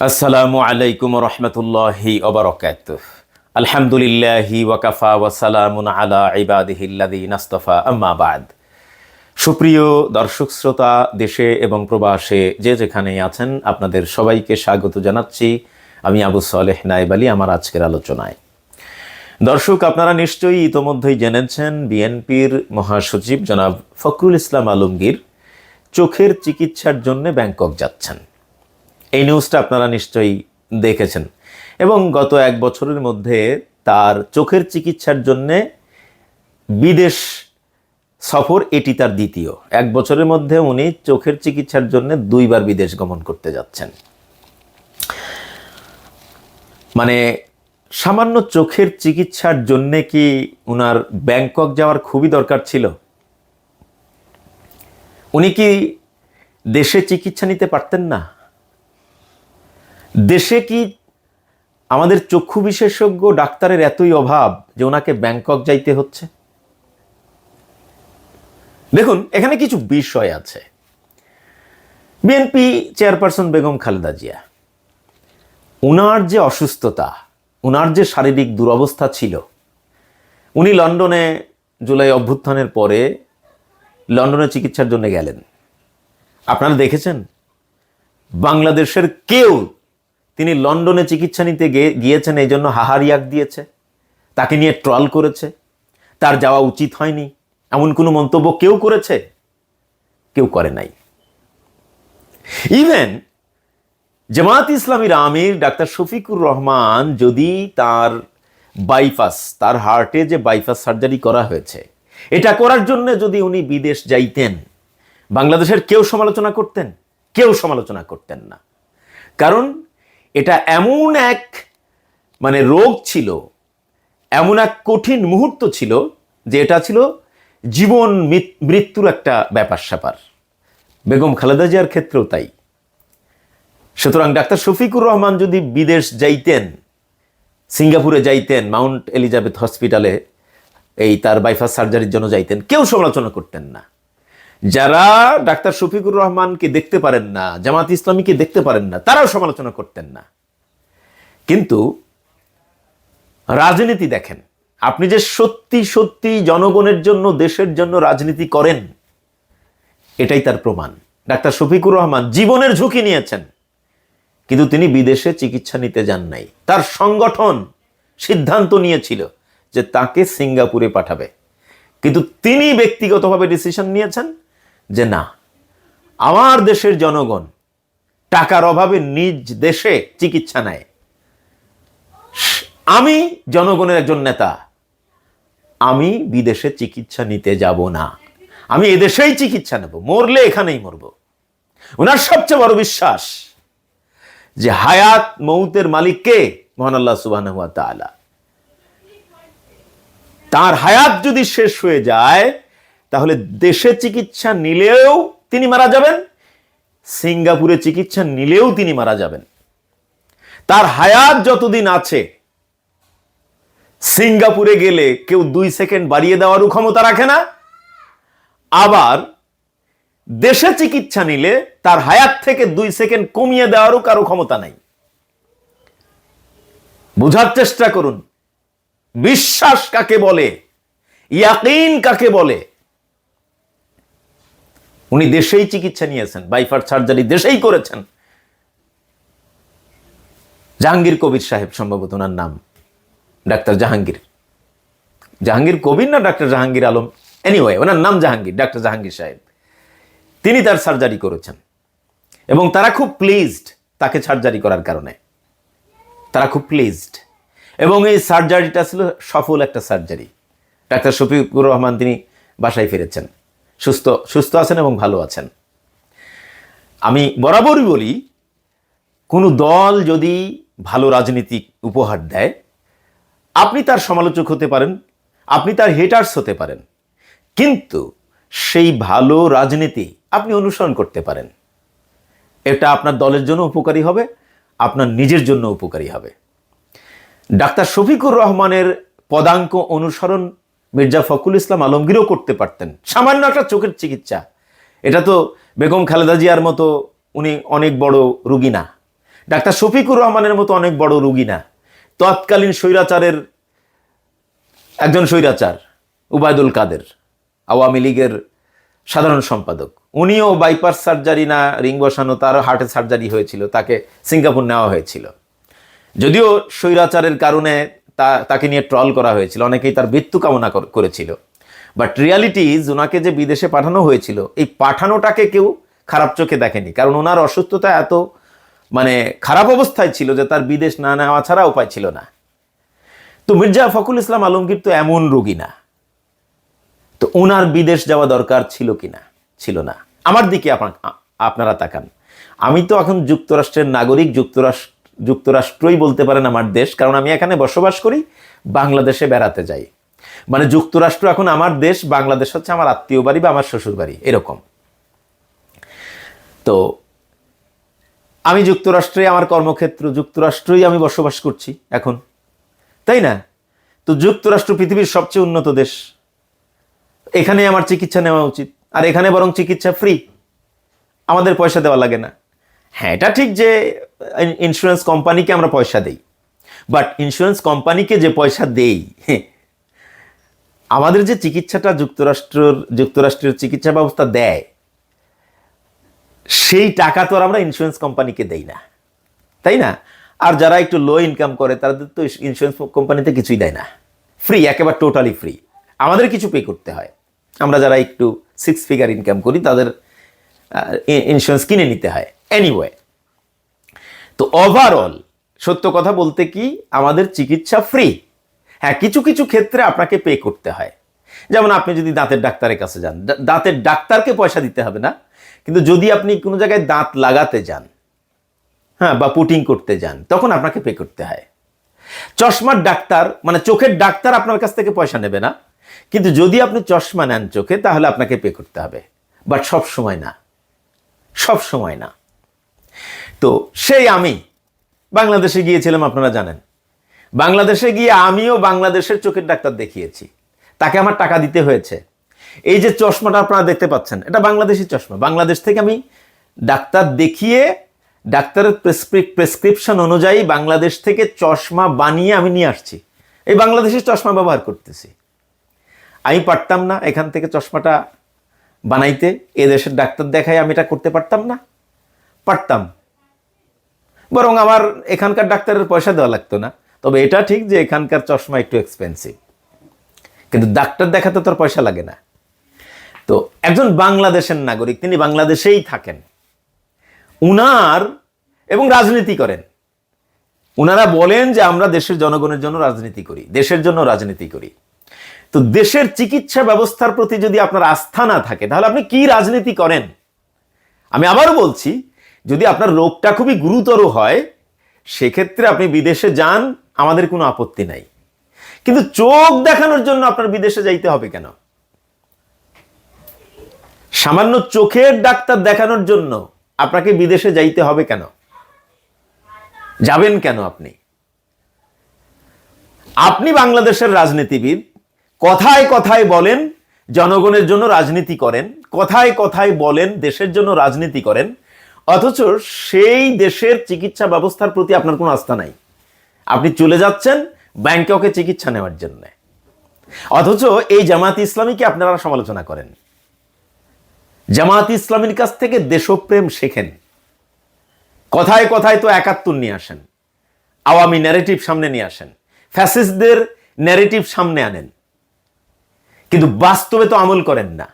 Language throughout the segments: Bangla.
আসসালামু আলাইকুম রহমতুল্লাহি ওবরকাত আলহামদুলিল্লাহি ওয়াকাফা ওয়াসালামুন আলা ইবাদিহিল্লাদি নাস্তফা আম্মা বাদ। সুপ্রিয় দর্শক শ্রোতা, দেশে এবং প্রবাসে যে যেখানে আছেন, আপনাদের সবাইকে স্বাগত জানাচ্ছি আমি আবু সালেহ নাইব আলী, আমার আজকের আলোচনায়। দর্শক, আপনারা নিশ্চয়ই ইতোমধ্যেই জেনেছেন, বিএনপির মহাসচিব জনাব ফখরুল ইসলাম আলমগীর চোখের চিকিৎসার জন্য ব্যাংকক যাচ্ছেন। এই নিউজটা আপনারা নিশ্চয়ই দেখেছেন। এবং গত এক বছরের মধ্যে তার চোখের চিকিৎসার জন্যে বিদেশ সফর, এটি তার দ্বিতীয়। এক বছরের মধ্যে উনি চোখের চিকিৎসার জন্য দুইবার বিদেশ গমন করতে যাচ্ছেন। মানে সামান্য চোখের চিকিৎসার জন্যে কি উনার ব্যাংকক যাওয়ার খুবই দরকার ছিল? উনি কি দেশে চিকিৎসা নিতে পারতেন না? দেশে কি আমাদের চক্ষু বিশেষজ্ঞ ডাক্তারের এতই অভাব যে ওনাকে ব্যাংকক যাইতে হচ্ছে? দেখুন, এখানে কিছু বিষয় আছে। বিএনপি চেয়ারপারসন বেগম খালেদা জিয়া, উনার যে অসুস্থতা, উনার যে শারীরিক দুরবস্থা ছিল, উনি লন্ডনে জুলাই অভ্যুত্থানের পরে লন্ডনে চিকিৎসার জন্য গেলেন। আপনারা দেখেছেন? বাংলাদেশের কেউ তিনি লন্ডনে চিকিৎসা নিতে গিয়েছেন, এই জন্য হাহারিয়াক দিয়েছে, তাকে নিয়ে ট্রল করেছে, তার যাওয়া উচিত হয়নি, এমন কোনো মন্তব্য কেউ করেছে? কেউ করে নাই। ইভেন জামাত ইসলামীর আমির ডাক্তার শফিকুর রহমান যদি তার বাইপাস তার হার্টে যে বাইপাস সার্জারি করা হয়েছে, এটা করার জন্য যদি উনি বিদেশ যাইতেন, বাংলাদেশের কেউ সমালোচনা করতেন? কেউ সমালোচনা করতেন না। কারণ এটা এমন এক মানে রোগ ছিল, এমন এক কঠিন মুহূর্ত ছিল যে এটা ছিল জীবন মৃত্যুর একটা ব্যাপার স্যাপার। বেগম খালেদা জিয়ার ক্ষেত্রেও তাই। সুতরাং ডাক্তার শফিকুর রহমান যদি বিদেশ যাইতেন, সিঙ্গাপুরে যাইতেন, মাউন্ট এলিজাবেথ হসপিটালে এই তার বাইপাস সার্জারির জন্য যাইতেন, কেউ সমালোচনা করতেন না। যারা ডাক্তার শফিকুর রহমানকে দেখতে পারেন না জামাত ইসলামীকে দেখতে পারেন না, তারাও সমালোচনা করতেন না। কিন্তু রাজনীতি দেখেন, আপনি যে সত্যি সত্যি জনগণের জন্য, দেশের জন্য রাজনীতি করেন, এটাই তার প্রমাণ। ডাক্তার শফিকুর রহমান জীবনের ঝুঁকি নিয়েছেন, কিন্তু তিনি বিদেশে চিকিৎসা নিতে যান নাই। তার সংগঠন সিদ্ধান্ত নিয়েছিল যে তাকে সিঙ্গাপুরে পাঠাবে। কিন্তু তিনি ব্যক্তিগতভাবে ডিসিশন নিয়েছেন যে না, আমার দেশের জনগণ টাকার অভাবে নিজ দেশে চিকিৎসা নেয়। আমি জনগণের একজন নেতা, আমি বিদেশে চিকিৎসা নিতে যাব না। আমি এদেশেই চিকিৎসা নেব, মরলে এখানেই মরব। ওনার সবচেয়ে বড় বিশ্বাস যে হায়াত মৌতের মালিক কে মহান আল্লাহ সুবাহ তার হায়াত যদি শেষ হয়ে যায় তাহলে দেশে চিকিৎসা নিলেও তিনি মারা যাবেন, সিঙ্গাপুরে চিকিৎসা নিলেও তিনি মারা যাবেন। তার হায়াত যতদিন আছে, সিঙ্গাপুরে গেলে কেউ দুই সেকেন্ড বাড়িয়ে দেওয়ারও ক্ষমতা রাখে না। আবার দেশে চিকিৎসা নিলে তার হায়াত থেকে দুই সেকেন্ড কমিয়ে দেওয়ারও কারও ক্ষমতা নাই। বোঝার চেষ্টা করুন, বিশ্বাস কাকে বলে, ইয়াকিন কাকে বলে উনি দেশেই চিকিৎসা নিয়েছেন বাইফার সার্জারি দেশেই করেছেন। জাহাঙ্গীর কবির সাহেব সম্ভবত ওনার নাম, ডাক্তার জাহাঙ্গীর। জাহাঙ্গীর কবির না ডাক্তার জাহাঙ্গীর আলম? এনিওয়ে ওনার নাম জাহাঙ্গীর, ডাক্তার জাহাঙ্গীর সাহেব। তিনি তার সার্জারি করেছেন। এবং তারা খুব প্লিজড তাকে সার্জারি করার কারণে। তারা খুব প্লিজড এবং এই সার্জারিটা ছিল সফল একটা সার্জারি ডাক্তার শফিকুর রহমান তিনি বাসায় ফিরেছেন। সুস্থ সুস্থ আছেন এবং ভালো আছেন। আমি বরাবরই বলি, কোনো দল যদি ভালো রাজনীতি উপহার দেয়, আপনি তার সমালোচক হতে পারেন, আপনি তার হেটার্স হতে পারেন, কিন্তু সেই ভালো রাজনীতি আপনি অনুসরণ করতে পারেন। এটা আপনার দলের জন্য উপকারী হবে, আপনার নিজের জন্য উপকারী হবে। ডাক্তার শফিকুর রহমানের পদাঙ্ক অনুসরণ মির্জা ফখরুল ইসলাম আলমগীরও করতে পারতেন। সামান্য একটা চোখের চিকিৎসা। এটা তো বেগম খালেদা জিয়ার মতো উনি অনেক বড় রুগী না। ডাক্তার শফিকুর রহমানের মতো অনেক বড় রুগী না। তৎকালীন স্বৈরাচারের একজন স্বৈরাচার, উবায়দুল কাদের, আওয়ামী লীগের সাধারণ সম্পাদক। উনিও বাইপাস সার্জারি না, রিং বসানো তারও হার্টের সার্জারি হয়েছিল, তাকে সিঙ্গাপুর নেওয়া হয়েছিল। যদিও স্বৈরাচারের কারণে তা, তাকে নিয়ে ট্রল করা হয়েছিল। অনেকেই তার মৃত্যু কামনা করেছিল। বাট রিয়ালিটি ইজ ওনাকে যে বিদেশে পাঠানো হয়েছিল, এই পাঠানোটাকে কেউ খারাপ চোখে দেখেনি। কারণ ওনার অসুস্থতা এত মানে খারাপ অবস্থায় ছিল যে তার বিদেশ না নেওয়া ছাড়া উপায় ছিল না। তো মির্জা ফখরুল ইসলাম আলমগীর তো এমন রোগী না। তো ওনার বিদেশ যাওয়া দরকার ছিল কি না? ছিল না। আমার দিকে আপনা- আপনারা তাকান। আমি তো এখন যুক্তরাষ্ট্রের নাগরিক, যুক্তরাষ্ট্র যুক্তরাষ্ট্রই বলতে পারেন আমার দেশ, কারণ আমি এখানে বসবাস করি, বাংলাদেশে বেড়াতে যাই। মানে যুক্তরাষ্ট্র এখন আমার দেশ, বাংলাদেশ হচ্ছে আমার আত্মীয় বাড়ি বা আমার শ্বশুর বাড়ি, এরকম। তো আমি যুক্তরাষ্ট্রে, আমার কর্মক্ষেত্র, যুক্তরাষ্ট্রই আমি বসবাস করছি এখন। তাই না? তো যুক্তরাষ্ট্র পৃথিবীর সবচেয়ে উন্নত দেশ। এখানে আমার চিকিৎসা নেওয়া উচিত। আর এখানে বরং চিকিৎসা ফ্রি। আমাদের পয়সা দেওয়া লাগে না। হ্যাঁ এটা ঠিক যে ইন্স্যুরেন্স কোম্পানিকে আমরা পয়সা দেই। বাট ইন্স্যুরেন্স কোম্পানিকে যে পয়সা দেই হ্যাঁ, আমাদের যে চিকিৎসাটা যুক্তরাষ্ট্রের যুক্তরাষ্ট্রের চিকিৎসা ব্যবস্থা দেয় সেই টাকা তো আর আমরা ইন্স্যুরেন্স কোম্পানিকে দেই না। তাই না? আর যারা একটু লো ইনকাম করে তাদের তো ইন্স্যুরেন্স কোম্পানিতে কিছুই দেয় না। ফ্রি একেবারে টোটালি ফ্রি আমাদের কিছু পে করতে হয়। আমরা যারা একটু সিক্স ফিগার ইনকাম করি তাদের ইন্স্যুরেন্স কিনে নিতে হয়। এনিওয়ে তো ওভারঅল সত্য কথা বলতে কি, আমাদের চিকিৎসা ফ্রি হ্যাঁ কিছু কিছু ক্ষেত্রে আপনাকে পে করতে হয়। যেমন আপনি যদি দাঁতের ডাক্তারের কাছে যান দাঁতের ডাক্তারকে পয়সা দিতে হবে না, কিন্তু যদি আপনি কোনো জায়গায় দাঁত লাগাতে যান হ্যাঁ বা পুটিং করতে যান, তখন আপনাকে পে করতে হয়। চশমার ডাক্তার মানে চোখের ডাক্তার আপনার কাছ থেকে পয়সা নেবে না, কিন্তু যদি আপনি চশমা নেন চোখে, তাহলে আপনাকে পে করতে হবে। বাট সব সময় না। সব সময় না। তো সেই আমি বাংলাদেশে গিয়েছিলাম, আপনারা জানেন। বাংলাদেশে গিয়ে আমিও বাংলাদেশের চোখের ডাক্তার দেখিয়েছি। তাকে আমার টাকা দিতে হয়েছে। এই যে চশমাটা আপনারা দেখতে পাচ্ছেন, এটা বাংলাদেশি চশমা। বাংলাদেশ থেকে আমি ডাক্তার দেখিয়ে, ডাক্তারের প্রেসক্রিপশন অনুযায়ী বাংলাদেশ থেকে চশমা বানিয়ে আমি নিয়ে আসছি। এই বাংলাদেশি চশমা ব্যবহার করতেছি। আমি পারতাম না এখান থেকে চশমাটা বানাইতে। এদেশের ডাক্তার দেখাই আমি এটা করতে পারতাম না। পারতাম। বরং আমার এখানকার ডাক্তারের পয়সা দেওয়া লাগতো না। তবে এটা ঠিক যে এখানকার চশমা একটু এক্সপেন্সিভ কিন্তু ডাক্তার দেখাতে তোর পয়সা লাগে না। তো একজন বাংলাদেশের নাগরিক, তিনি বাংলাদেশেই থাকেন। উনার এবং রাজনীতি করেন। উনারা বলেন যে আমরা দেশের জনগণের জন্য রাজনীতি করি, দেশের জন্য রাজনীতি করি। তো দেশের চিকিৎসা ব্যবস্থার প্রতি যদি আপনার আস্থা না থাকে, তাহলে আপনি কি রাজনীতি করেন? আমি আবারও বলছি যদি আপনার রোগটা খুবই গুরুতর হয়, সেক্ষেত্রে আপনি বিদেশে যান, আমাদের কোনো আপত্তি নাই। কিন্তু চোখ দেখানোর জন্য আপনার বিদেশে যাইতে হবে কেন? সামান্য চোখের ডাক্তার দেখানোর জন্য আপনাকে বিদেশে যাইতে হবে কেন? যাবেন কেন আপনি? আপনি বাংলাদেশের রাজনীতিবিদ, কথায় কথায় বলেন, জনগণের জন্য রাজনীতি করেন, কথায় কথায় বলেন, দেশের জন্য রাজনীতি করেন অথচ সেই দেশের চিকিৎসা ব্যবস্থার প্রতি আপনার কোনো আস্থা নাই। আপনি চলে যাচ্ছেন ব্যাংককে চিকিৎসা নেওয়ার জন্য। অথচ এই জামাত ইসলামীকে আপনারা সমালোচনা করেন। জামাত ইসলামীর কাছ থেকে দেশপ্রেম শেখেন। কথায় কথায় তো একাত্তর নিয়ে আসেন। আওয়ামী ন্যারেটিভ সামনে নিয়ে আসেন। ফ্যাসিস্টদের ন্যারেটিভ সামনে আনেন। কিন্তু বাস্তবে তো আমল করেন না।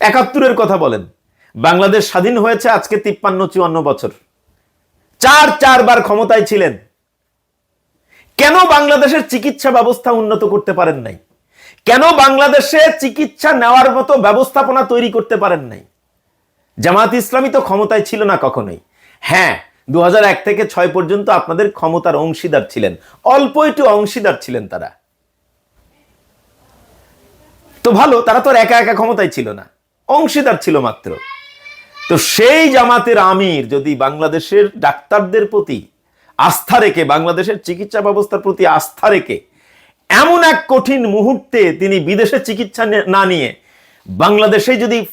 একাত্তরের কথা বলেন। বাংলাদেশ স্বাধীন হয়েছে আজকে তিপ্পান্ন চুয়ান্ন বছর। চার চারবার ক্ষমতায় ছিলেন। কেন বাংলাদেশের চিকিৎসা ব্যবস্থা উন্নত করতে পারেন নাই? কেন বাংলাদেশে চিকিৎসা নেওয়ার মতো ব্যবস্থাপনা তৈরি করতে পারেন নাই? জামাত ইসলামী তো ক্ষমতায় ছিল না কখনোই। হ্যাঁ দু হাজার এক থেকে ছয় পর্যন্ত আপনাদের ক্ষমতার অংশীদার ছিলেন। অল্প একটু অংশীদার ছিলেন তারা। তো ভালো, তারা তো একা একা ক্ষমতায় ছিল না। অংশীদার ছিল মাত্র। তো সেই জামাতের আমির যদি বাংলাদেশের ডাক্তারদের প্রতি আস্থা রেখে, বাংলাদেশের চিকিৎসা ব্যবস্থার প্রতি আস্থা রেখে এমন এক কঠিন মুহূর্তে তিনি বিদেশে চিকিৎসা নে- নিয়ে বাংলাদেশে যদি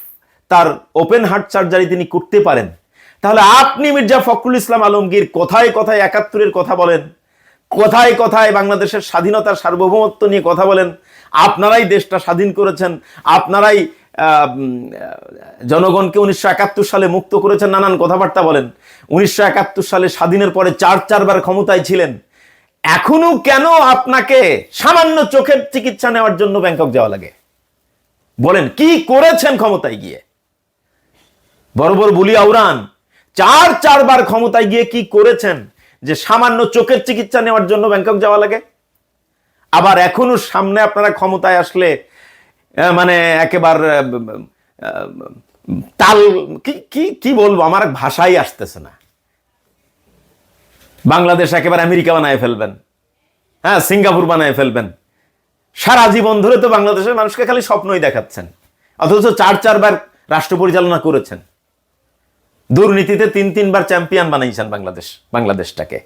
তার ওপেন হার্ট সার্জারি তিনি করতে পারেন, তাহলে আপনি মির্জা ফখরুল ইসলাম আলমগীর কোথায় কোথায় একাত্তরের কথা বলেন? কোথায় কোথায় বাংলাদেশের স্বাধীনতার সার্বভৌমত্ব নিয়ে কথা বলেন? আপনারাই দেশটা স্বাধীন করেছেন, আপনারাই জনগণকে উনিশশো একাত্তর সালে মুক্ত করেছেন। নানান কথাবার্তা বলেন। উনিশশো একাত্তর সালে স্বাধীনের পরে চার চারবার ক্ষমতায় ছিলেন। এখনও কেন আপনাকে সামান্য চোখের চিকিৎসা নেওয়ার জন্য ব্যাংকক যাওয়া লাগে? বলেন, কি করেছেন ক্ষমতায় গিয়ে? বড় বড় বুলি আউরান, চার চারবার ক্ষমতায় গিয়ে কি করেছেন যে সামান্য চোখের চিকিৎসা নেওয়ার জন্য ব্যাংকক যাওয়া লাগে? আবার এখনও সামনে আপনারা ক্ষমতায় আসলে মানে একেবারে তাল, কি কি কি বলব? আমার ভাষাই আসতেছে না। বাংলাদেশ একেবারে আমেরিকা বানায় ফেলবেন। হ্যাঁ সিঙ্গাপুর বানায় ফেলবেন। সারা জীবন ধরে তো বাংলাদেশের মানুষকে খালি স্বপ্নই দেখাচ্ছেন। অথচ চার, চারবার রাষ্ট্র পরিচালনা করেছেন। দুর্নীতিতে তিন, তিনবার চ্যাম্পিয়ন বানাইছেন বাংলাদেশ, বাংলাদেশটাকে।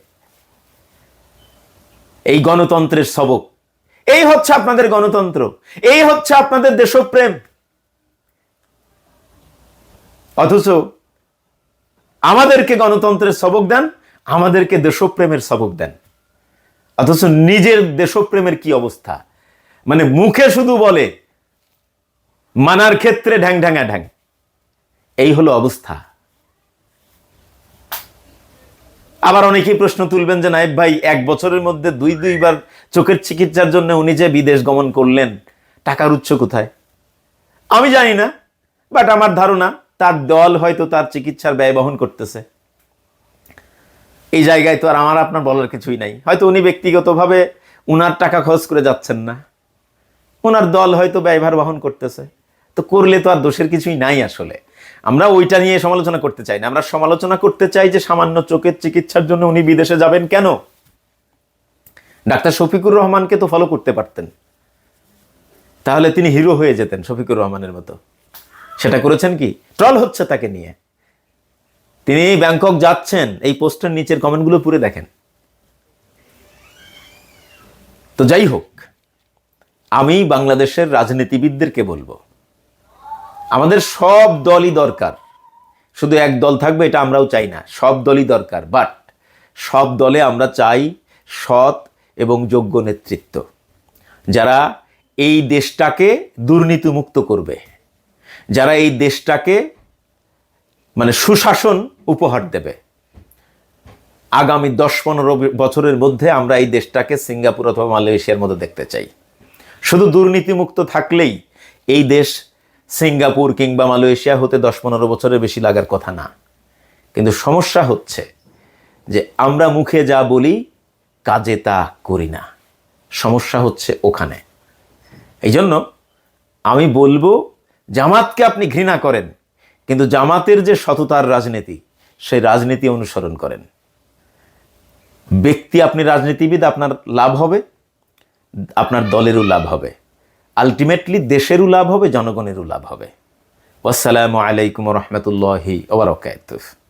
এই গণতন্ত্রের সবক। এই হচ্ছে আপনাদের গণতন্ত্র, এই হচ্ছে আপনাদের দেশপ্রেম। অথচ আমাদেরকে গণতন্ত্রের সবক দেন, আমাদেরকে দেশপ্রেমের সবক দেন। অথচ নিজের দেশপ্রেমের কি অবস্থা? মানে মুখে শুধু বলে, মানার ক্ষেত্রে ঢ্যাং ঢ্যাঙা ঢ্যাং। এই হলো অবস্থা। আবার অনেকেই প্রশ্ন তুলবেন যে নাইব ভাই, এক বছরের মধ্যে দুই দুইবার চোখের চিকিৎসার জন্য উনি যে বিদেশ গমন করলেন, টাকার উৎস কোথায়? আমি জানি না বাট আমার ধারণা তার দল হয়তো তার চিকিৎসার ব্যয় বহন করতেছে। এই জায়গায় তো আর আমার আপনার বলার কিছুই নাই। হয়তো উনি ব্যক্তিগতভাবে উনার টাকা খরচ করে যাচ্ছেন না। ওনার দল হয়তো ব্যয়ভার বহন করতেছে। তো করলে তো আর দোষের কিছুই নাই আসলে। আমরা ওইটা নিয়ে সমালোচনা করতে চাই না। আমরা সমালোচনা করতে চাই যে সামান্য চোখের চিকিৎসার জন্য উনি বিদেশে যাবেন কেন? ডাক্তার শফিকুর রহমানকে তো ফলো করতে পারতেন। তাহলে তিনি হিরো হয়ে যেতেন শফিকুর রহমানের মতো। সেটা করেছেন কি? ট্রল হচ্ছে তাকে নিয়ে। তিনি ব্যাংকক যাচ্ছেন, এই পোস্টের নিচের কমেন্টগুলো পুরে দেখেন। তো যাই হোক, আমি বাংলাদেশের রাজনীতিবিদদেরকে বলব আমাদের সব দলই দরকার। শুধু এক দল থাকবে, এটা আমরাও চাই না। সব দলই দরকার বাট সব দলে আমরা চাই সৎ এবং যোগ্য নেতৃত্ব। যারা এই দেশটাকে দুর্নীতিমুক্ত করবে, যারা এই দেশটাকে মানে সুশাসন উপহার দেবে। আগামী দশ পনেরো বছরের মধ্যে আমরা এই দেশটাকে সিঙ্গাপুর অথবা মালয়েশিয়ার মতো দেখতে চাই। শুধু দুর্নীতিমুক্ত থাকলেই এই দেশ সিঙ্গাপুর কিংবা মালয়েশিয়া হতে দশ পনেরো বছরের বেশি লাগার কথা না। কিন্তু সমস্যা হচ্ছে যে আমরা মুখে যা বলি, কাজে তা করি না। সমস্যা হচ্ছে ওখানে। এই জন্য আমি বলব, জামাতকে আপনি ঘৃণা করেন, কিন্তু জামাতের যে সততার রাজনীতি, সেই রাজনীতি অনুসরণ করেন। ব্যক্তি আপনি রাজনীতিবিদ, আপনার লাভ হবে, আপনার দলেরও লাভ হবে। আলটিমেটলি দেশেরও লাভ হবে জনগণেরও লাভ হবে। আসসালামু আলাইকুম রহমতুল্লাহি ওবরাকাতুহ